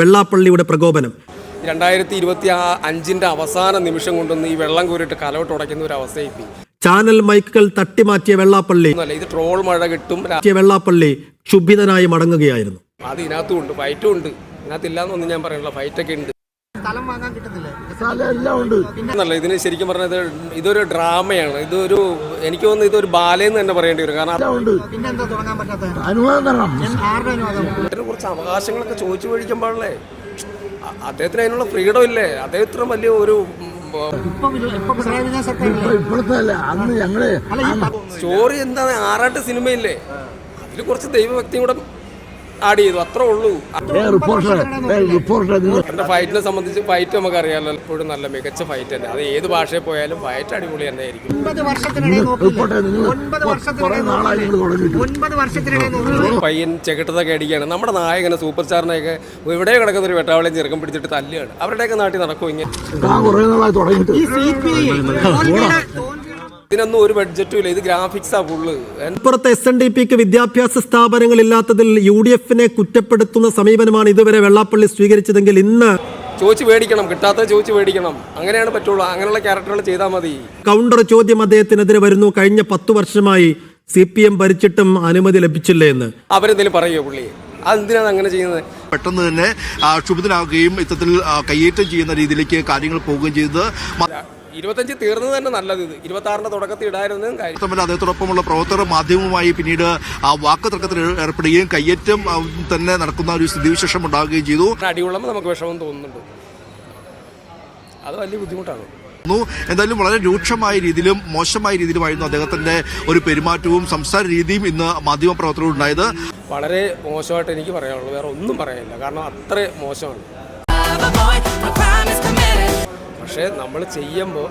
വെള്ളാപ്പള്ളിയുടെ പ്രകോപനം. രണ്ടായിരത്തി ഇരുപത്തി അഞ്ചിന്റെ അവസാന നിമിഷം കൊണ്ടൊന്ന് ഈ വെള്ളം കോരിട്ട് കലോട്ട് ഉടയ്ക്കുന്ന ഒരു അവസ്ഥയെത്തി ചാനൽ മൈക്കുകൾ തട്ടിമാറ്റിയ വെള്ളാപ്പള്ളി. ഇത് ട്രോൾ മഴ കിട്ടും വെള്ളാപ്പള്ളി ക്ഷുഭിതനായി മടങ്ങുകയായിരുന്നു. അത് ഇതിനകത്തും ഉണ്ട് ഫൈറ്റും ഉണ്ട്. ഇതിനകത്തില്ലാന്നൊന്നും ഞാൻ പറയണില്ല ഫൈറ്റൊക്കെ ഉണ്ട്. സ്ഥലം വാങ്ങാൻ കിട്ടുന്നില്ലേ? എന്നല്ല ഇതിന് ശരിക്കും പറഞ്ഞത് ഇതൊരു ഡ്രാമയാണ്. ഇതൊരു എനിക്ക് തോന്നുന്നു ഇതൊരു ബാലയെന്ന് തന്നെ പറയേണ്ടി വരും. കാരണം പിന്നെന്താ തുടങ്ങാൻ പറ്റാത്ത? അനുവാദം തരണം. ആരുടെ അനുവാദം? അദ്ദേഹത്തിന് കുറച്ച് അവകാശങ്ങളൊക്കെ ചോദിച്ചു മേടിക്കുമ്പോഴല്ലേ അദ്ദേഹത്തിന് അതിനുള്ള ഫ്രീഡം ഇല്ലേ? അദ്ദേഹത്തിന് ഇത്ര വലിയ ഒരു ഇപ്പോഴത്തെ അന്ന് ഞങ്ങൾ സ്റ്റോറി എന്താണ്? ആറാട്ട് സിനിമയില്ലേ അതിൽ കുറച്ച് ദൈവഭക്തിയും കൂടെ ആഡ് ചെയ്തു. അത്രേ ഉള്ളൂ. എന്റെ ഫൈറ്റിനെ സംബന്ധിച്ച് ഫൈറ്റ് നമുക്ക് അറിയാമല്ലോ എപ്പോഴും നല്ല മികച്ച ഫൈറ്റ് തന്നെ. അത് ഏത് ഭാഷയിൽ പോയാലും ഫൈറ്റ് അടിപൊളി തന്നെ ആയിരിക്കും പയ്യൻ ചെകിട്ടതൊക്കെ അടിക്കുകയാണ്. നമ്മുടെ നായകനെ സൂപ്പർ സ്റ്റാറിനെയൊക്കെ ഇവിടെ കിടക്കുന്ന ഒരു വെട്ടാവളയും ചെറുക്കം പിടിച്ചിട്ട് തല്ലുകയാണ്. അവരുടെയൊക്കെ നാട്ടിൽ നടക്കും ഇങ്ങനെ. ഇതിനൊന്നും ഒരു ബഡ്ജറ്റും ഇല്ല. ഇത് ഗ്രാഫിക്സാ ഫുള്ള് അപ്പുറത്ത് എസ് എൻ ഡി പിക്ക് വിദ്യാഭ്യാസ സ്ഥാപനങ്ങൾ ഇല്ലാത്തതിൽ യു ഡി എഫിനെ കുറ്റപ്പെടുത്തുന്ന സമീപനമാണ് ഇതുവരെ വെള്ളാപ്പള്ളി സ്വീകരിച്ചതെങ്കിൽ ഇന്ന് ചോദിച്ചു മേടിക്കണം കിട്ടാത്ത ചോദിച്ചു മേടിക്കണം അങ്ങനെയാണ് പറ്റുള്ളൂ. അങ്ങനെയുള്ള ക്യാരക്ടറുകൾ ചെയ്താൽ മതി. കൗണ്ടർ ചോദ്യം അദ്ദേഹത്തിനെതിരെ വരുന്നു. കഴിഞ്ഞ പത്തു വർഷമായി സി പി എം ഭരിച്ചിട്ടും അനുമതി ലഭിച്ചില്ല എന്ന്. അവരെന്തെങ്കിലും പറയുമോ പുള്ളി? അതെന്തിനാണ് അങ്ങനെ ചെയ്യുന്നത്? പെട്ടെന്ന് തന്നെ ആ, ക്ഷുഭിതനാവുകയും ഇത്തരത്തിൽ കയ്യേറ്റം ചെയ്യുന്ന രീതിയിലേക്ക് കാര്യങ്ങൾ പോവുകയും ചെയ്തത്. ഇരുപത്തഞ്ച് തീർന്നത് തന്നെ നല്ലത് ഇത്. ഇരുപത്തി ആറിന്റെ തുടക്കത്തിൽ ഇടായിരുന്നതും കാര്യം. അദ്ദേഹത്തോടൊപ്പമുള്ള പ്രവർത്തകർ മാധ്യമവുമായി പിന്നീട് ആ വാക്ക് തർക്കത്തിൽ ഏർപ്പെടുകയും കയ്യേറ്റം തന്നെ നടക്കുന്ന ഒരു സ്ഥിതിവിശേഷം ഉണ്ടാവുകയും ചെയ്തു. അടികൊള്ളുമ്പോൾ നമുക്ക് വിഷമം തോന്നുന്നുണ്ട്. അത് വലിയ ബുദ്ധിമുട്ടാണ്. എന്തായാലും വളരെ രൂക്ഷമായ രീതിയിലും മോശമായ രീതിയിലുമായിരുന്നു അദ്ദേഹത്തിന്റെ ഒരു പെരുമാറ്റവും സംസാര രീതിയും ഇന്ന് മാധ്യമപ്രവർത്തകരോട് ഉണ്ടായത്. വളരെ മോശമായിട്ട് എനിക്ക് പറയാനുള്ളൂ വേറെ ഒന്നും പറയാനില്ല. കാരണം അത്ര മോശമാണ്. പക്ഷേ നമ്മൾ ചെയ്യുമ്പോൾ